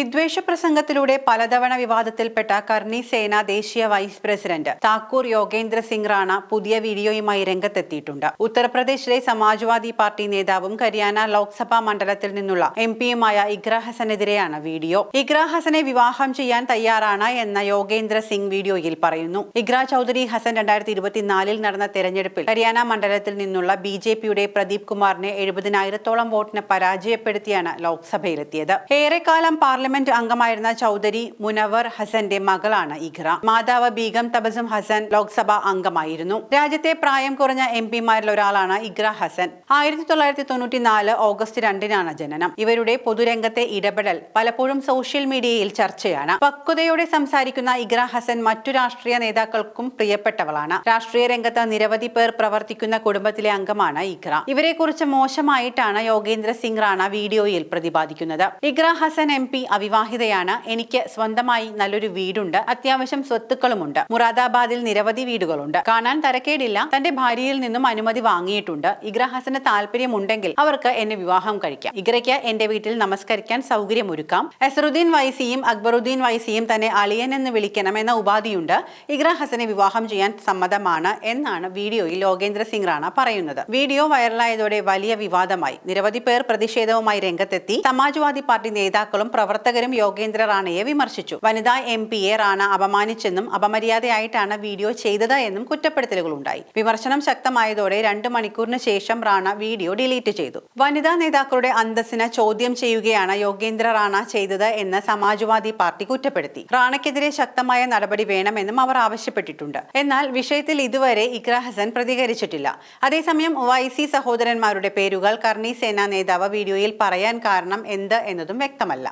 വിദ്വേഷ പ്രസംഗത്തിലൂടെ പലതവണ വിവാദത്തിൽപ്പെട്ട കർണി സേന ദേശീയ വൈസ് പ്രസിഡന്റ്. താക്കൂർ യോഗേന്ദ്ര സിംഗ് റാണ പുതിയ വീഡിയോയുമായി രംഗത്തെത്തിയിട്ടുണ്ട്. ഉത്തർപ്രദേശിലെ സമാജ്വാദി പാർട്ടി നേതാവും ഹരിയാന ലോക്സഭാ മണ്ഡലത്തിൽ നിന്നുള്ള എം പിയുമായ ഇഗ്ര ഹസനെതിരെയാണ് വീഡിയോ. ഇഗ്ര ഹസനെ വിവാഹം ചെയ്യാൻ തയ്യാറാണ് എന്ന യോഗേന്ദ്ര സിംഗ് വീഡിയോയിൽ പറയുന്നു. ഇഗ്ര ചൌധരി ഹസൻ രണ്ടായിരത്തി ഇരുപത്തിനാലിൽ നടന്ന തെരഞ്ഞെടുപ്പിൽ ഹരിയാന മണ്ഡലത്തിൽ നിന്നുള്ള ബി ജെ പിയുടെ പ്രദീപ് കുമാറിനെ എഴുപതിനായിരത്തോളം വോട്ടിന് പരാജയപ്പെടുത്തിയാണ് ലോക്സഭയിലെത്തിയത്. ഏറെക്കാലം പാർലമെന്റ് അംഗമായിരുന്ന ചൗധരി മുനവർ ഹസന്റെ മകളാണ് ഇഖ്ര മാതാവ് ബീഗം തബസും ഹസൻ ലോക്സഭാ അംഗമായിരുന്നു. രാജ്യത്തെ പ്രായം കുറഞ്ഞ എം പിമാരിൽ ഒരാളാണ് ഇഖ്ര ഹസൻ. ആയിരത്തി തൊള്ളായിരത്തി തൊണ്ണൂറ്റി നാല് ഓഗസ്റ്റ് രണ്ടിനാണ് ജനനം. ഇവരുടെ പൊതുരംഗത്തെ ഇടപെടൽ പലപ്പോഴും സോഷ്യൽ മീഡിയയിൽ ചർച്ചയാണ്. പക്വതയോടെ സംസാരിക്കുന്ന ഇഖ്ര ഹസൻ മറ്റു രാഷ്ട്രീയ നേതാക്കൾക്കും പ്രിയപ്പെട്ടവളാണ്. രാഷ്ട്രീയ രംഗത്ത് നിരവധി പേർ പ്രവർത്തിക്കുന്ന കുടുംബത്തിലെ അംഗമാണ് ഇഖ്ര ഇവരെക്കുറിച്ച് മോശമായിട്ടാണ് യോഗേന്ദ്ര സിംഗ് റാണ വീഡിയോയിൽ പ്രതിപാദിക്കുന്നത്. ഇഖ്ര ഹസൻ എം പി അവിവാഹിതയാണ്. എനിക്ക് സ്വന്തമായി നല്ലൊരു വീടുണ്ട്. അത്യാവശ്യം സ്വത്തുക്കളുമുണ്ട്. മുറാദാബാദിൽ നിരവധി വീടുകളുണ്ട്. കാണാൻ തരക്കേടില്ല. തന്റെ ഭാര്യയിൽ നിന്നും അനുമതി വാങ്ങിയിട്ടുണ്ട്. ഇഗ്രഹാസന് താല്പര്യമുണ്ടെങ്കിൽ അവർക്ക് എന്നെ വിവാഹം കഴിക്കാം. ഇഗ്രയ്ക്ക് എന്റെ വീട്ടിൽ നമസ്കരിക്കാൻ സൗകര്യമൊരുക്കാം. അസറുദ്ദീൻ വൈസിയും അക്ബറുദ്ദീൻ വൈസിയും തന്നെ അളിയൻ എന്ന് വിളിക്കണം എന്ന ഉപാധിയുണ്ട്. ഇഗ്രഹസനെ വിവാഹം ചെയ്യാൻ സമ്മതമാണ് എന്നാണ് വീഡിയോയിൽ ലോകേന്ദ്ര സിംഗ് റാണ പറയുന്നത്. വീഡിയോ വൈറലായതോടെ വലിയ വിവാദമായി. നിരവധി പേർ പ്രതിഷേധവുമായി രംഗത്തെത്തി. സമാജ്വാദി പാർട്ടി നേതാക്കളും പ്രവർത്തകരും യോഗേന്ദ്ര റാണയെ വിമർശിച്ചു. വനിതാ എം പിയെ റാണ അപമാനിച്ചെന്നും അപമര്യാദയായിട്ടാണ് വീഡിയോ ചെയ്തത് എന്നും കുറ്റപ്പെടുത്തലുകളുണ്ടായി. വിമർശനം ശക്തമായതോടെ രണ്ട് മണിക്കൂറിന് ശേഷം റാണ വീഡിയോ ഡിലീറ്റ് ചെയ്തു. വനിതാ നേതാക്കളുടെ അന്തസ്സിനെ ചോദ്യം ചെയ്യുകയാണ് യോഗേന്ദ്ര റാണ ചെയ്തത് എന്ന് സമാജ്വാദി പാർട്ടി കുറ്റപ്പെടുത്തി. റാണയ്ക്കെതിരെ ശക്തമായ നടപടി വേണമെന്നും അവർ ആവശ്യപ്പെട്ടിട്ടുണ്ട്. എന്നാൽ വിഷയത്തിൽ ഇതുവരെ ഇക്ര ഹസൻ പ്രതികരിച്ചിട്ടില്ല. അതേസമയം വൈസി സഹോദരന്മാരുടെ പേരുകൾ കർണി സേനാ നേതാവ് വീഡിയോയിൽ പറയാൻ കാരണം എന്ത് എന്നതും വ്യക്തമല്ല.